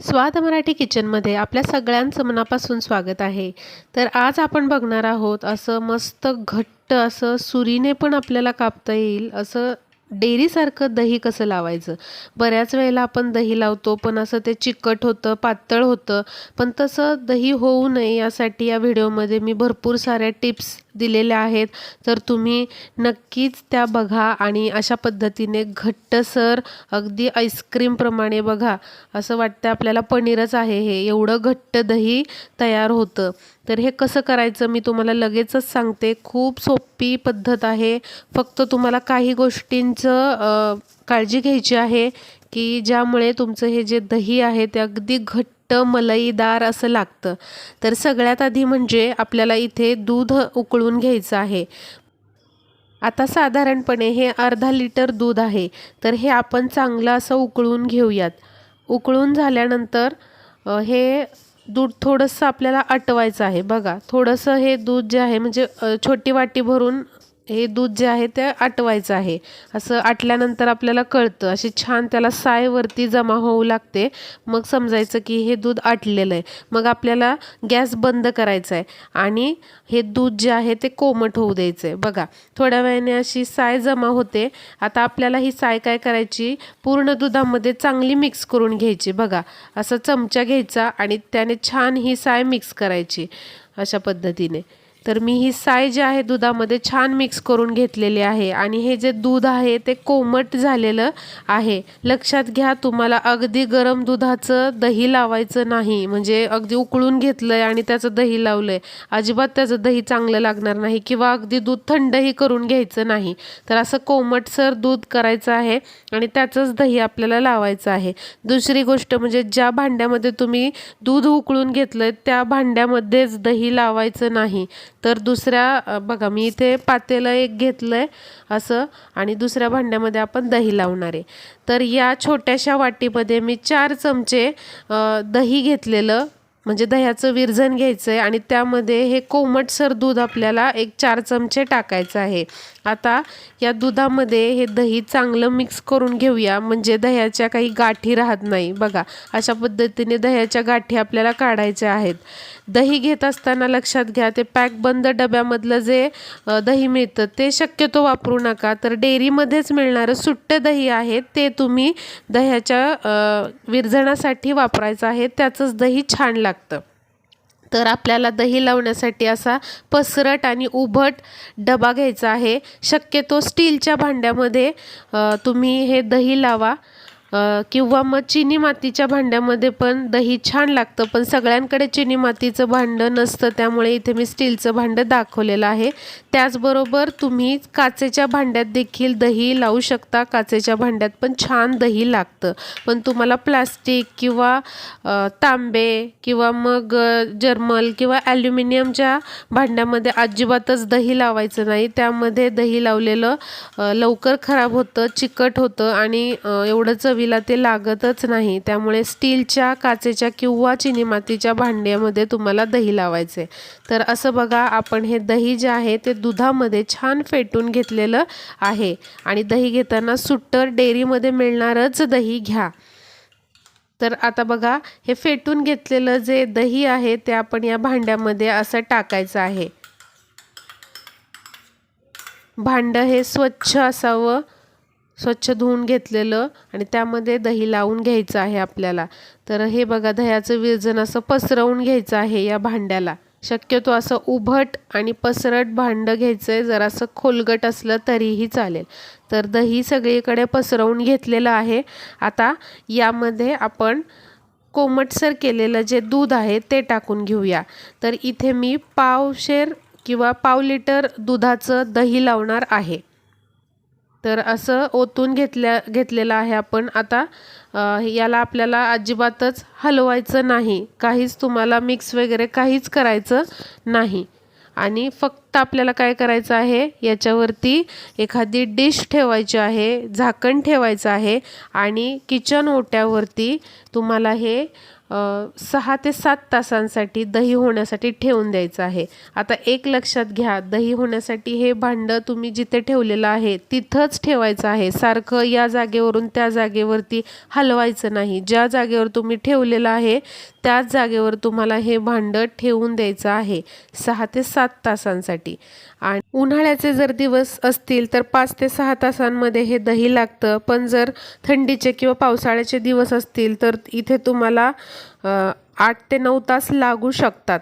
स्वाद मराठी किचनमध्ये आपल्या सगळ्यांचं मनापासून स्वागत आहे. तर आज आपण बघणार आहोत असं मस्त घट्ट असं सुरीने पण आपल्याला कापता येईल असं डेअरीसारखं दही कसं लावायचं? बऱ्याच वेळेला आपण दही लावतो पण असं ते चिकट होतं पातळ होतं पण तसं दही होऊ नये यासाठी या व्हिडिओमध्ये मी भरपूर साऱ्या टिप्स दिलेल्या आहेत. तर तुम्ही नक्कीच त्या बघा आणि अशा पद्धतीने घट्टसर अगदी आईस्क्रीमप्रमाणे बघा. असं वाटतं आपल्याला पनीरच आहे हे. एवढं घट्ट दही तयार होतं. तर हे कसं करायचं मी तुम्हाला लगेचच सांगते. खूप सोपी पद्धत आहे. फक्त तुम्हाला काही गोष्टींचं काळजी घ्यायची आहे की ज्यामुळे तुमचं हे जे दही आहे ते अगदी घट्ट मलईदार असं लागतं. तर सगळ्यात आधी म्हणजे आपल्याला इथे दूध उकळून घ्यायचं आहे. आता साधारणपणे हे अर्धा लिटर दूध आहे. तर हे आपण चांगलं असं उकळून घेऊयात. उकळून झाल्यानंतर हे दूध थोडंसं आपल्याला आटवायचं आहे. बघा थोडंसं हे दूध जे आहे म्हणजे छोटी वाटी भरून हे दूध जे आहे ते आटवायचं आहे. असं आटल्यानंतर आपल्याला कळतं. अशी छान त्याला सायवरती जमा होऊ लागते. मग समजायचं की हे दूध आटलेलं आहे. मग आपल्याला गॅस बंद करायचा आहे. आणि हे दूध जे आहे ते कोमट होऊ द्यायचं आहे. बघा थोड्या वेळाने अशी साय जमा होते. आता आपल्याला ही साय काय करायची? पूर्ण दुधामध्ये चांगली मिक्स करून घ्यायची. बघा असं चमचा घ्यायचा आणि त्याने छान ही साय मिक्स करायची अशा पद्धतीने. तर मी ही साय जी आहे दुधामध्ये छान मिक्स करून घेतलेली आहे. आणि हे जे दूध आहे ते कोमट झालेलं आहे. लक्षात घ्या तुम्हाला अगदी गरम दुधाचं दही लावायचं नाही. म्हणजे अगदी उकळून घेतलं आहे आणि त्याचं दही लावलं आहे अजिबात त्याचं दही चांगलं लागणार नाही किंवा अगदी दूध थंडही करून घ्यायचं नाही. तर असं कोमटसर दूध करायचं आहे आणि त्याचंच दही आपल्याला लावायचं आहे. दुसरी गोष्ट म्हणजे ज्या भांड्यामध्ये तुम्ही दूध उकळून घेतलं त्या भांड्यामध्येच दही लावायचं नाही. तर दुसऱ्या बघा मी इथे पातेलं एक घेतलं आहे असं आणि दुसऱ्या भांड्यामध्ये आपण दही लावणार आहे. तर या छोट्याशा वाटीमध्ये मी चार चमचे दही घेतलेलं म्हणजे दह्याचं विरझण घ्यायचं आहे आणि त्यामध्ये हे कोमटसर दूध आपल्याला एक चार चमचे टाकायचं आहे. आता या दुधामध्ये हे दही चांगलं मिक्स करून घेऊया. म्हणजे दह्याच्या काही गाठी राहत नाही. बघा अशा पद्धतीने दह्याच्या गाठी आपल्याला काढायच्या आहेत. दही घेत असताना लक्षात घ्या ते पॅक बंद डब्यामधलं जे दही मिळतं ते शक्यतो वापरू नका. तर डेअरीमध्येच मिळणारं सुट्टं दही आहे ते तुम्ही दह्याच्या विरझणासाठी वापरायचं आहे. त्याचंच दही छान लागतं. तर आपल्याला दही लावण्यासाठी असा पसरट आणि उभट डबा घ्यायचा आहे. शक्यतो स्टीलच्या भांड्यामध्ये तुम्ही हे दही लावा. किंवा मग चिनी मातीच्या भांड्यामध्ये पण दही छान लागतं पण सगळ्यांकडे चिनी मातीचं भांडं नसतं त्यामुळे इथे मी स्टीलचं भांडं दाखवलेलं आहे. त्याचबरोबर तुम्ही काचेच्या भांड्यात देखील दही लावू शकता काचेच्या भांड्यात पण छान दही लागतं. पण तुम्हाला प्लास्टिक किंवा तांबे किंवा मग जर्मल किंवा ॲल्युमिनियमच्या भांड्यामध्ये अजिबातच दही लावायचं नाही. त्यामध्ये दही लावलेलं लवकर खराब होतं चिकट होतं आणि एवढं चवी चवीला ते लागतच नाही. त्यामुळे स्टीलच्या काचेच्या किंवा चिनी मातीच्या भांड्यामध्ये तुम्हाला दही लावायचे. तर असं बघा आपण हे दही जे आहे ते दुधामध्ये छान फेटून घेतलेलं आहे. आणि दही घेताना सुट्टर डेअरीमध्ये मिळणारच दही घ्या. तर आता बघा हे फेटून घेतलेलं जे दही आहे ते आपण या भांड्यामध्ये असं टाकायचं आहे. भांडं हे स्वच्छ असावं. स्वच्छ धुवून घेतलेलं आणि त्यामध्ये दही लावून घ्यायचं आहे आपल्याला. तर हे बघा दह्याचं विरजन असं पसरवून घ्यायचं आहे या भांड्याला. शक्यतो असं उभट आणि पसरट भांडं घ्यायचं आहे जरासं खोलगट असलं तरीही चालेल. तर दही सगळीकडे पसरवून घेतलेलं आहे. आता यामध्ये आपण कोमटसर केलेलं जे दूध आहे ते टाकून घेऊया. तर इथे मी पावशेर किंवा पाव लिटर दुधाचं दही लावणार आहे. तर असं ओतून घेतल्या घेतलेलं आहे आपण. आता याला आपल्याला अजिबातच हलवायचं नाही. काहीच तुम्हाला मिक्स वगैरे काहीच करायचं नाही. आणि फक्त फक्त आपल्याला काय करायचं आहे? याच्यावरती एखादी डिश ठेवायची आहे झाकण ठेवायचं आहे आणि किचन ओट्यावरती तुम्हाला हे सहा ते सात तासांसाठी दही होण्यासाठी ठेवून द्यायचं आहे. आता एक लक्षात घ्या दही होण्यासाठी हे भांडं तुम्ही जिथे ठेवलेलं आहे तिथंच ठेवायचं आहे. सारखं या जागेवरून त्या जागेवरती हलवायचं नाही. ज्या जागेवर तुम्ही ठेवलेलं आहे त्याच जागेवर तुम्हाला हे भांडं ठेवून द्यायचं आहे. सहा ते सात तासांसाठी. आणि उन्हाळ्याचे जर दिवस असतील तर पाच ते सहा तासांमध्ये हे दही लागतं. पण जर थंडीचे किंवा पावसाळ्याचे दिवस असतील तर इथे तुम्हाला आठ ते नऊ तास लागू शकतात.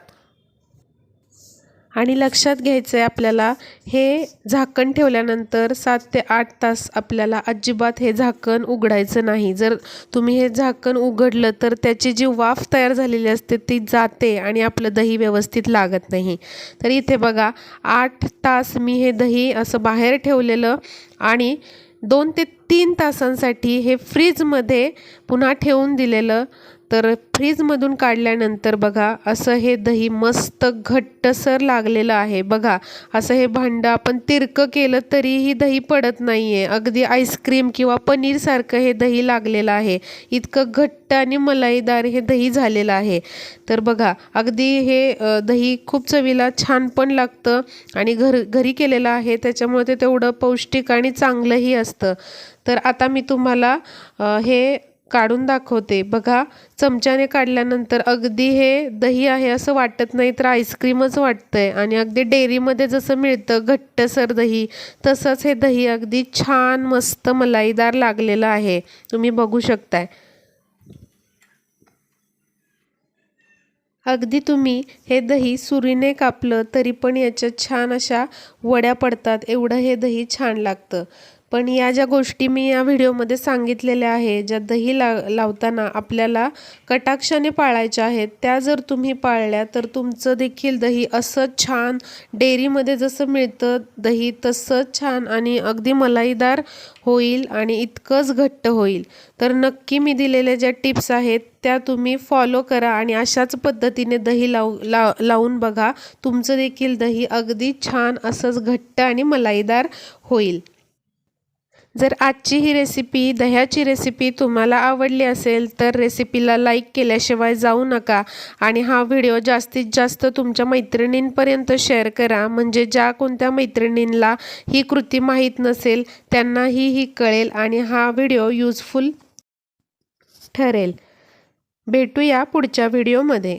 आणि लक्षात घ्यायचं आहे आपल्याला हे झाकण ठेवल्यानंतर सात ते आठ तास आपल्याला अजिबात हे झाकण उघडायचं नाही. जर तुम्ही हे झाकण उघडलं तर त्याची जी वाफ तयार झालेली असते ती जाते आणि आपलं दही व्यवस्थित लागत नाही. तर इथे बघा आठ तास मी हे दही असं बाहेर ठेवलेलं आणि दोन ते तीन तासांसाठी हे फ्रीजमध्ये पुन्हा ठेवून दिलेलं. तर फ्रीजमधून काढल्यानंतर बघा असं हे दही मस्त घट्टसर लागलेलं आहे. बघा असं हे भांडं आपण तिरकं केलं तरीही दही पडत नाही आहे अगदी आईस्क्रीम किंवा पनीरसारखं हे दही लागलेलं आहे. इतकं घट्ट आणि मलाईदार हे दही झालेलं आहे. तर बघा अगदी हे दही खूप चवीला छान पण लागतं आणि घर घरी केलेलं आहे. त्याच्यामुळे ते तेवढं पौष्टिक आणि चांगलंही असतं. तर आता मी तुम्हाला हे काढून दाखवते. बघा चमच्याने काढल्यानंतर अगदी हे दही आहे असं वाटत नाही तर आईस्क्रीमच वाटतंय. आणि अगदी डेअरीमध्ये जसं मिळतं घट्टसर दही तसंच हे दही अगदी छान मस्त मलाईदार लागलेलं आहे. तुम्ही बघू शकताय. अगदी तुम्ही हे दही सुरीने कापलं तरी पण याच्या छान अशा वड्या पडतात. एवढं हे दही छान लागतं. पण या ज्या गोष्टी मी या व्हिडिओमध्ये सांगितलेल्या आहे ज्या दही ला लावताना आपल्याला कटाक्षाने पाळायच्या आहेत त्या जर तुम्ही पाळल्या तर तुमचं देखील दही असं छान डेअरीमध्ये जसं मिळतं दही तसंच छान आणि अगदी मलाईदार होईल आणि इतकंच घट्ट होईल. तर नक्की मी दिलेल्या ज्या टिप्स आहेत त्या तुम्ही फॉलो करा आणि अशाच पद्धतीने दही लावू लाव लावून बघा. तुमचं देखील दही अगदी छान असंच घट्ट आणि मलाईदार होईल. जर आजची ही रेसिपी दह्याची रेसिपी तुम्हाला आवडली असेल तर रेसिपीला लाईक केल्याशिवाय जाऊ नका. आणि हा व्हिडिओ जास्तीत जास्त तुमच्या मैत्रिणींपर्यंत शेअर करा. म्हणजे ज्या कोणत्या मैत्रिणींना ही कृती माहीत नसेल त्यांनाही ही कळेल आणि हा व्हिडिओ यूजफुल ठरेल. भेटूया पुढच्या व्हिडिओमध्ये